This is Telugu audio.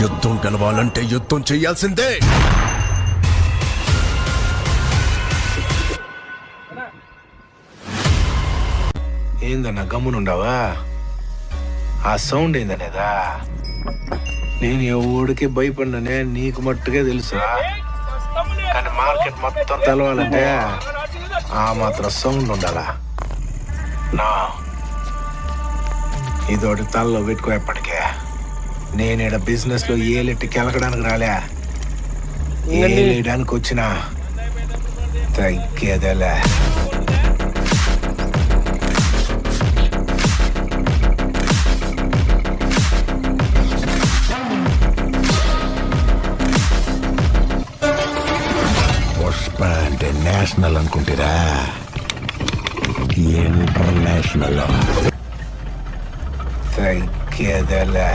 యుద్ధం గెలవాలంటే యుద్ధం చేయాల్సిందే. ఏందన్నా గమ్మునుండవా? ఆ సౌండ్ ఏందనేదా? నేను ఎవడికి భయపడిననే నీకు మట్టుగా తెలుసా కానీ మార్కెట్ మొత్తం తెలవాలంటే ఆ మాత్రం సౌండ్ ఉండాలా నా. ఇదోటి తలలో పెట్టుకో ఎప్పటికే. నేనేడ బిజినెస్లో ఏలెట్టి కెలకడానికి రాలే. ఏలేయడానికి వచ్చిన తగ్గేదేలే. పుష్ప అంటే నేషనల్ అనుకుంటారా? ఇంటర్నేషనల్. తగ్గేదేలే.